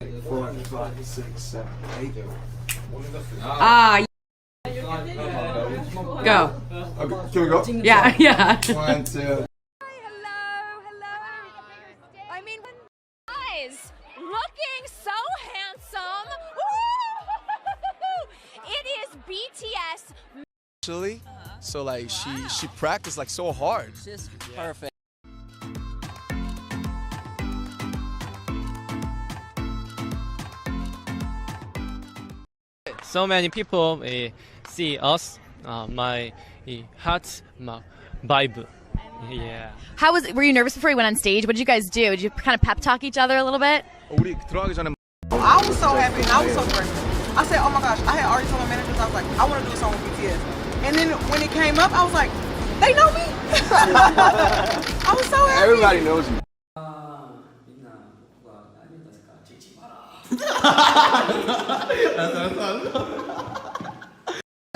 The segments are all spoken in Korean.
Four, five, six, seven, eight. Ah, go. Okay, can we go? Yeah, yeah. One, two. Hello, hello. I mean, guys, looking so handsome. Woo! It is BTS. Actually, so like she she practiced like so hard. Just perfect. so many people eh, see us. Uh, my eh, heart, my vibe. Yeah. How was? Were you nervous before you went on stage? What did you guys do? Did you kind of pep talk each other a little bit? I was so happy and I was so grateful. I said, oh my gosh, I had already told my managers, I was like, I want to do a song with BTS. And then when it came up, I was like, they know me. I was so happy. Everybody knows me. You.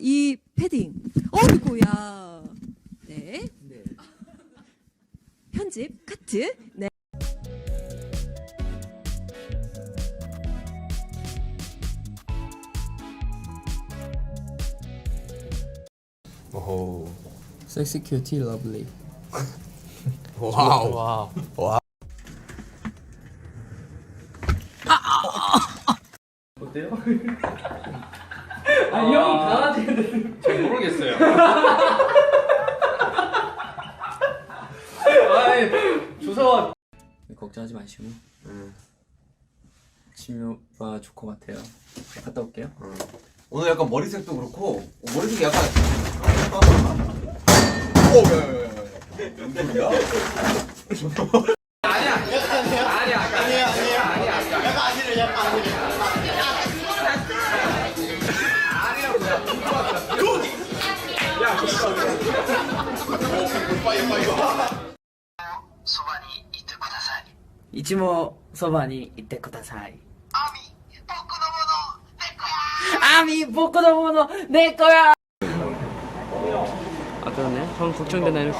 이 패딩. 어이구야. 네. 편집 카트. 네. Sexy, cutie, lovely. 와우. 와우. 잘 모르겠어요. 아이, 주워. 걱정하지 마시고. 치료가 좋을 것 같아요. 갔다 올게요. 오늘 약간 머리색도 그렇고 머리색이 약간 오 야 야 야 야 무슨 소리야? 이치모 소바니 이때 쿠다사이. 아미 보코노 모노 내 거야. 아 그러네. 형 걱정되네.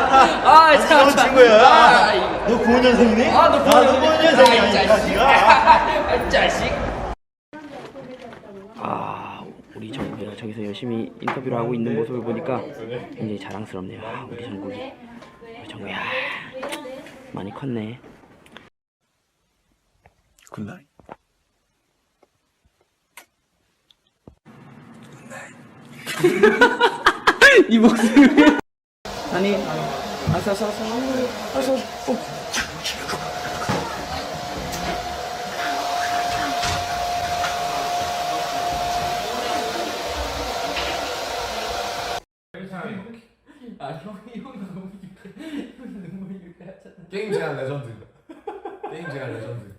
아, 참, 친구야. 너 9년생이니? 아, 너 9년생이야. 아, 자식. 아, 우리 정국이가 저기서 열심히 인터뷰를 하고 있는 모습을 보니까 굉장히 자랑스럽네요. 아, 우리 정국이. 우리 정국이야. 많이 컸네. 굿나잇. 이 목소리. 아니, 아서, 아서, 아서, 아서, 어. 게임 제한 레전드. 게임 제한 레전드.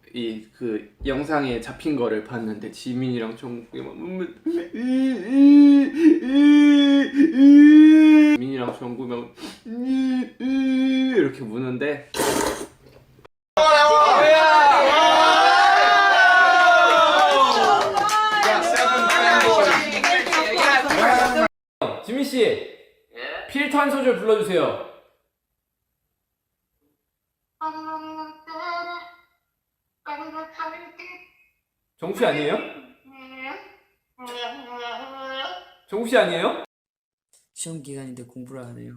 이 그 영상에 잡힌 거를 봤는데 지민이랑 정국이 막 지민이랑 정국이 막 이렇게 무는데 지민 씨 필터 한 소절 불러주세요. 정국 씨 아니에요? 정국 씨 아니에요? 시험 기간인데 공부를 안 해요.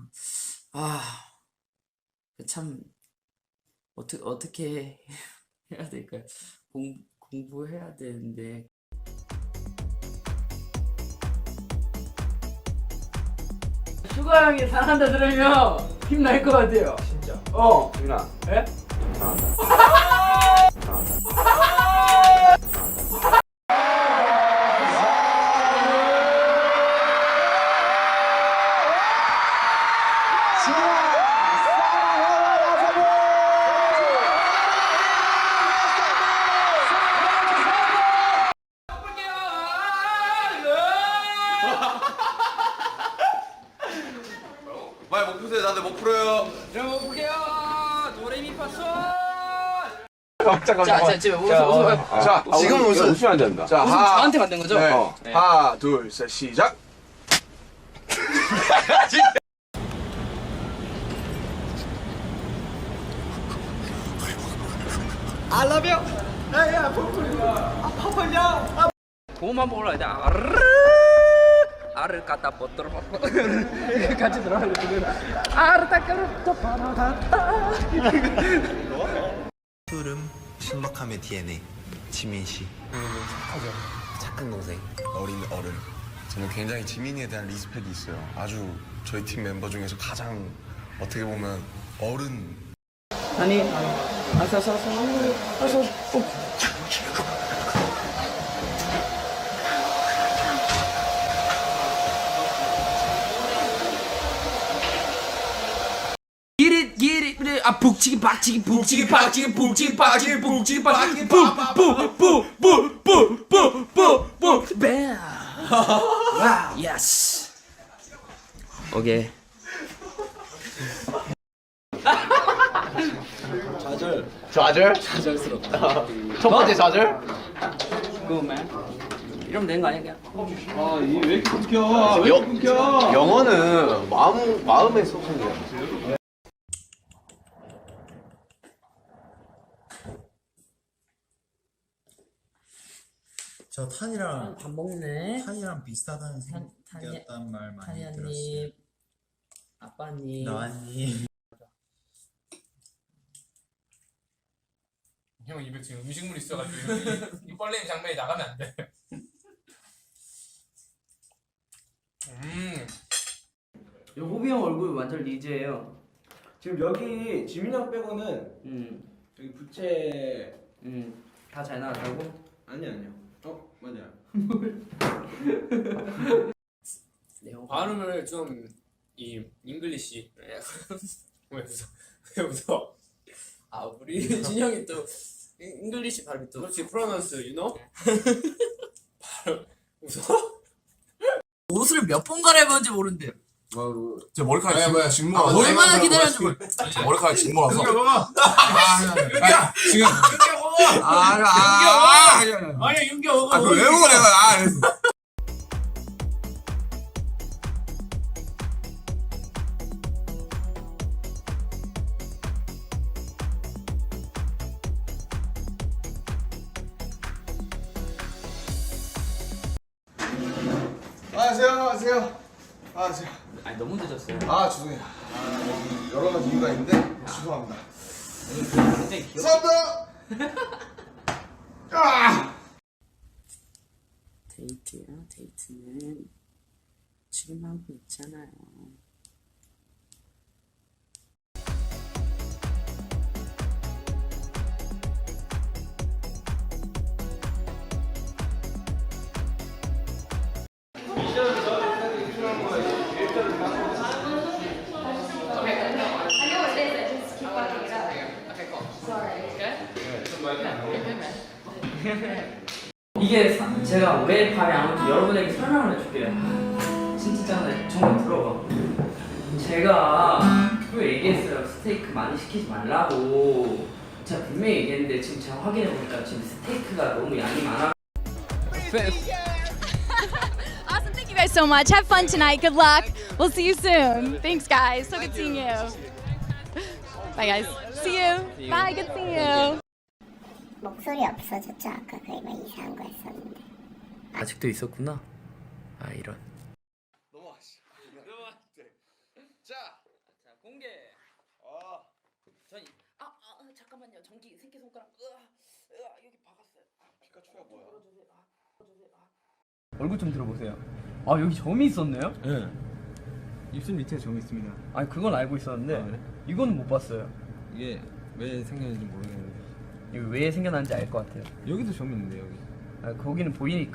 아, 참 어떻게 어떻게 해야 될까요? 공 공부해야 되는데 슈가 형이 사랑한다 들으면 힘날 것 같아요. 진짜. 어. 유나. 예? 목 근데 나도 못 풀어요. 제가 먹어볼게요. 도레미파솔. 자, 자, 지금 웃어, 자, 지금 웃으면 안 된다. 자, 하, 저한테 만든 거죠? 네. 어. 네. 하나, 둘, 셋, 시작. 알라뷰. 나야, 포폴리아. 아, 포폴리아. 고만 먹으러 가야 알을 갖다 뻗들어 같이 들어가는 거 알을 닦아로 또 바라갔다. 푸름 신박함의 DNA 지민 씨. 착하죠. 착한 동생. 어린 어른. 저는 굉장히 지민이에 대한 리스펙이 있어요. 아주 저희 팀 멤버 중에서 가장 어떻게 보면 어른. 아니, 아서 아서 아서 아서. 기릿 기릿 아 북치기 박치기 북치기 박치기 북치기 박치기 북치기 박치기 뿌뿌뿌뿌뿌뿌뿌뿌뿌 뱀 와우 예스 오케이 좌절? 좌절스럽다 첫 번째 좌절 그거만 이러면 되는 거 아니야 그냥 아, 이게 왜 이렇게 끊겨? 왜 이렇게 끊겨? 영어는 마음, 마음의 소통이야. 저 탄이랑 밥 먹네 탄이랑 비슷하다는 탄- 탄이- 생각이었단 말 많이 타니아님 들었어요. 아빠님 너아님. 형 입에 지금 음식물 있어가지고 이, 이 뻘레임 장면이 나가면 안 돼. 음. 호비 형 얼굴 완전 리즈예요 지금 여기 지민 형 빼고는 음, 여기 부채 음, 다 잘 나왔다고? 아니 아니요. 네오 발음을 좀 이 잉글리시 왜 웃어 왜 웃어 아 우리 진영이 또 잉- 잉글리시 발음이 또 그렇지 프로넌스 you know? 발음. 웃어? 옷을 몇 번 갈아입었는지 모른대요 제 머리카락 야, 지금 뭐야. 아, 몰아서 얼마나 기다렸는지 제 머리카락 지금 몰아서 야 지금 아 아 아니야 아니 윤기 먹어 아 그거 왜 먹어 내가 아 그래서. 안녕하세요, 안녕하세요. 안녕하세요. 아니 너무 늦었어요 아, 죄송해요. 아, 여러 가지 이유가 있는데, 죄송합니다. 굉장히 귀엽 죄송합니다! 아! 데이트야 데이트는 지금 하고 있잖아요 이게 사- 제가 왜 밤에 안 오는지 여러분에게 설명을 해줄게요. 진짜 잖아요 정말 들어봐. 제가 또 얘기했어요. 스테이크 많이 시키지 말라고. 제가 분명히 얘기했는데 지금 제가 확인해 보니까 지금 스테이크가 너무 양이 많아. Awesome. Thank you guys so much. Have fun tonight. Good luck. We'll see you soon. Thanks, guys. So good seeing you. Bye, guys. See you. Bye. Good seeing you. 목소리 없어졌죠? 아까 그막 이상한 거 했었는데. 아직도 있었구나. 아 이런. 넘어가시. 자, 자 공개. 아, 아, 아 잠깐만요. 전기 새끼 손가락. 으아, 으아 여기 박았어요. 피카츄가 뭐야? 얼굴 좀 들어보세요. 아 여기 점이 있었네요? 네. 입술 밑에 점이 있습니다. 아니 그건 알고 있었는데 아, 그래? 이거는 못 봤어요. 이게 왜 생겼는지 모르겠는데 이거 왜 생겨났는지 알 것 같아요. 여기도 점이 있는데 여기. 아, 거기는 보이니까